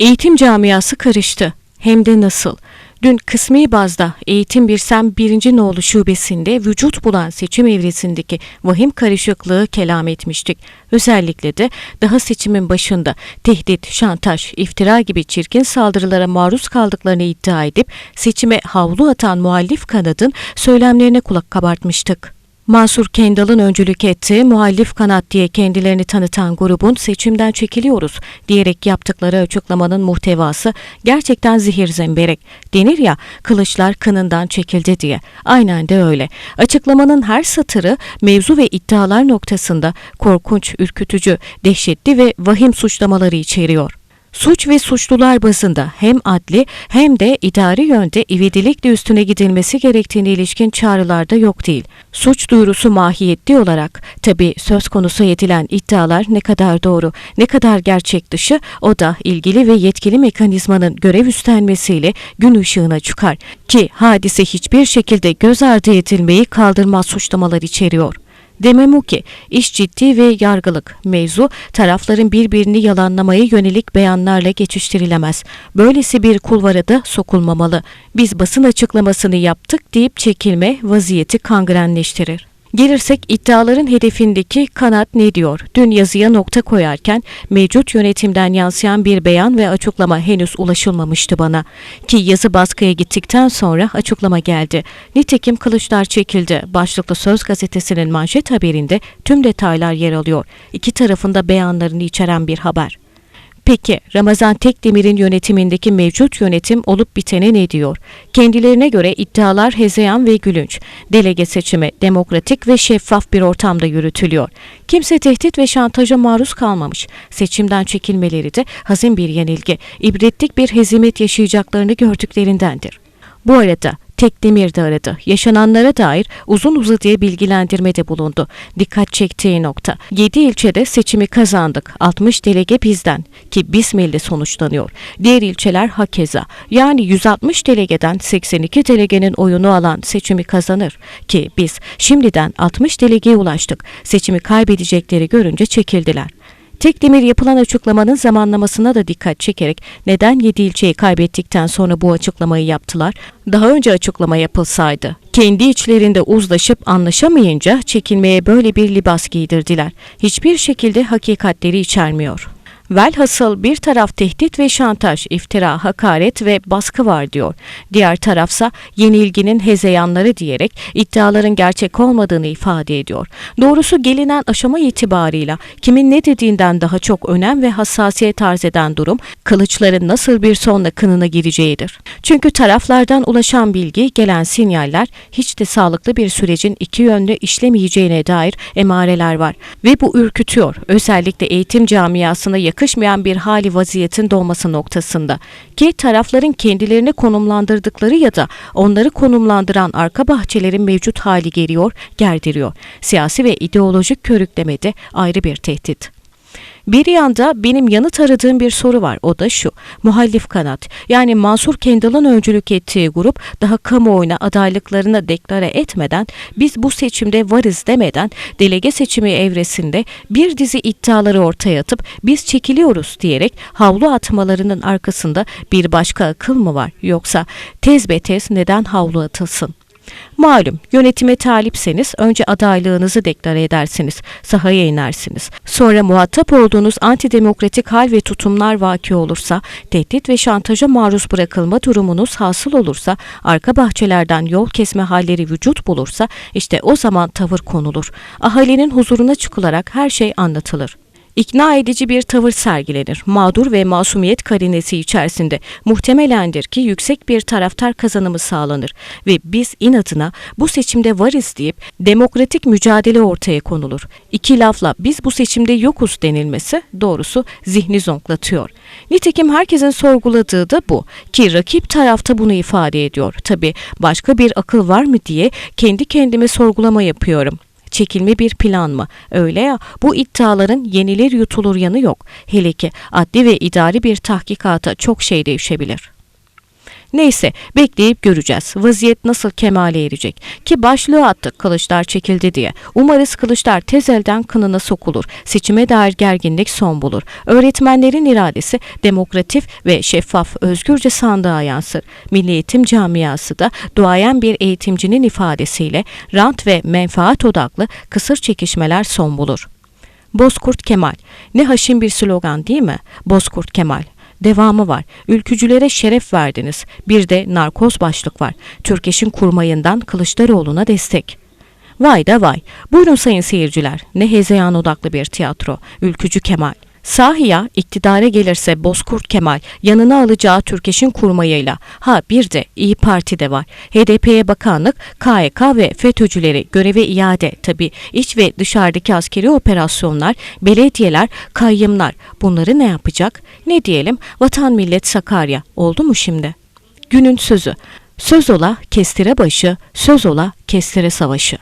Eğitim camiası karıştı. Hem de nasıl? Dün kısmi bazda Eğitim Birsem 1. Nolu Şubesi'nde vücut bulan seçim evresindeki vahim karışıklığı kelam etmiştik. Özellikle de daha seçimin başında tehdit, şantaj, iftira gibi çirkin saldırılara maruz kaldıklarını iddia edip seçime havlu atan muhalif kanadın söylemlerine kulak kabartmıştık. Mansur Kendal'ın öncülük ettiği muhalif kanat diye kendilerini tanıtan grubun seçimden çekiliyoruz diyerek yaptıkları açıklamanın muhtevası gerçekten zehir zemberek. Denir ya kılıçlar kınından çekildi diye. Aynen de öyle. Açıklamanın her satırı mevzu ve iddialar noktasında korkunç, ürkütücü, dehşetli ve vahim suçlamaları içeriyor. Suç ve suçlular bazında hem adli hem de idari yönde ivedilikle üstüne gidilmesi gerektiğine ilişkin çağrılarda yok değil. Suç duyurusu mahiyetli olarak tabi söz konusu edilen iddialar ne kadar doğru, ne kadar gerçek dışı o da ilgili ve yetkili mekanizmanın görev üstlenmesiyle gün ışığına çıkar ki hadise hiçbir şekilde göz ardı edilmeyi kaldırmaz suçlamalar içeriyor. Demem o ki iş ciddi ve yargılık. Mevzu tarafların birbirini yalanlamaya yönelik beyanlarla geçiştirilemez. Böylesi bir kulvara da sokulmamalı. Biz basın açıklamasını yaptık deyip çekilme vaziyeti kangrenleştirir. Gelirsek iddiaların hedefindeki kanat ne diyor? Dün yazıya nokta koyarken mevcut yönetimden yansıyan bir beyan ve açıklama henüz ulaşılmamıştı bana. Ki yazı baskıya gittikten sonra açıklama geldi. Nitekim kılıçlar çekildi. Başlıklı Söz gazetesinin manşet haberinde tüm detaylar yer alıyor. İki tarafında beyanlarını içeren bir haber. Peki Ramazan Tekdemir'in yönetimindeki mevcut yönetim olup bitene ne diyor? Kendilerine göre iddialar hezeyan ve gülünç. Delege seçimi demokratik ve şeffaf bir ortamda yürütülüyor. Kimse tehdit ve şantaja maruz kalmamış. Seçimden çekilmeleri de hazin bir yenilgi, ibretlik bir hezimet yaşayacaklarını gördüklerindendir. Bu arada Tekdemir de aradı. Yaşananlara dair uzun uzadıya bilgilendirmede bulundu. Dikkat çektiği nokta. 7 ilçede seçimi kazandık. 60 delege bizden ki Bismil'de sonuçlanıyor. Diğer ilçeler hakeza. Yani 160 delegeden 82 delegenin oyunu alan seçimi kazanır. Ki biz şimdiden 60 delegeye ulaştık. Seçimi kaybedecekleri görünce çekildiler. Tekdemir yapılan açıklamanın zamanlamasına da dikkat çekerek neden 7 ilçeyi kaybettikten sonra bu açıklamayı yaptılar? Daha önce açıklama yapılsaydı. Kendi içlerinde uzlaşıp anlaşamayınca çekilmeye böyle bir libas giydirdiler. Hiçbir şekilde hakikatleri içermiyor. Velhasıl bir taraf tehdit ve şantaj, iftira, hakaret ve baskı var diyor. Diğer tarafsa yenilginin hezeyanları diyerek iddiaların gerçek olmadığını ifade ediyor. Doğrusu gelinen aşama itibarıyla kimin ne dediğinden daha çok önem ve hassasiyet arz eden durum kılıçların nasıl bir sonla kınına gireceğidir. Çünkü taraflardan ulaşan bilgi, gelen sinyaller hiç de sağlıklı bir sürecin iki yönlü işlemeyeceğine dair emareler var. Ve bu ürkütüyor. Özellikle eğitim camiasına yakışmayan bir hali vaziyetin doğması noktasında ki tarafların kendilerini konumlandırdıkları ya da onları konumlandıran arka bahçelerin mevcut hali geliyor, gerdiriyor. Siyasi ve ideolojik körüklemede ayrı bir tehdit. Bir yanda benim yanıt aradığım bir soru var. O da şu. Muhalif kanat yani Mansur Kendal'ın öncülük ettiği grup daha kamuoyuna adaylıklarını deklare etmeden biz bu seçimde varız demeden delege seçimi evresinde bir dizi iddiaları ortaya atıp biz çekiliyoruz diyerek havlu atmalarının arkasında bir başka akıl mı var? Yoksa tez be tez neden havlu atılsın? Malum yönetime talipseniz önce adaylığınızı deklare edersiniz, sahaya inersiniz. Sonra muhatap olduğunuz antidemokratik hal ve tutumlar vaki olursa, tehdit ve şantaja maruz bırakılma durumunuz hasıl olursa, arka bahçelerden yol kesme halleri vücut bulursa işte o zaman tavır konulur. Ahalinin huzuruna çıkılarak her şey anlatılır ikna edici bir tavır sergilenir. Mağdur ve masumiyet karinesi içerisinde muhtemelendir ki yüksek bir taraftar kazanımı sağlanır ve biz inatına bu seçimde varız deyip demokratik mücadele ortaya konulur. İki lafla biz bu seçimde yokuz denilmesi doğrusu zihni zonklatıyor. Nitekim herkesin sorguladığı da bu ki rakip tarafta bunu ifade ediyor. Tabi başka bir akıl var mı diye kendi kendime sorgulama yapıyorum çekilme bir plan mı? Öyle ya bu iddiaların yenilir yutulur yanı yok. Hele ki adli ve idari bir tahkikata çok şey devşebilir. Neyse bekleyip göreceğiz. Vaziyet nasıl kemale erecek? Ki başlığı attık kılıçlar çekildi diye. Umarız kılıçlar tez elden kınına sokulur. Seçime dair gerginlik son bulur. Öğretmenlerin iradesi demokratif ve şeffaf özgürce sandığa yansır. Milli Eğitim camiası da duayen bir eğitimcinin ifadesiyle rant ve menfaat odaklı kısır çekişmeler son bulur. Bozkurt Kemal. Ne haşin bir slogan değil mi? Bozkurt Kemal. Devamı var. Ülkücülere şeref verdiniz. Bir de narkoz başlık var. Türkeş'in kurmayından Kılıçdaroğlu'na destek. Vay da vay. Buyurun sayın seyirciler. Ne hezeyan odaklı bir tiyatro. Ülkücü Kemal. Sahi ya iktidara gelirse Bozkurt Kemal yanına alacağı Türkeş'in kurmayıyla ha bir de İyi Parti de var. HDP'ye bakanlık, KYK ve FETÖ'cüleri göreve iade tabi iç ve dışarıdaki askeri operasyonlar, belediyeler, kayyımlar bunları ne yapacak? Ne diyelim vatan millet Sakarya oldu mu şimdi? Günün sözü. Söz ola kestire başı, söz ola kestire savaşı.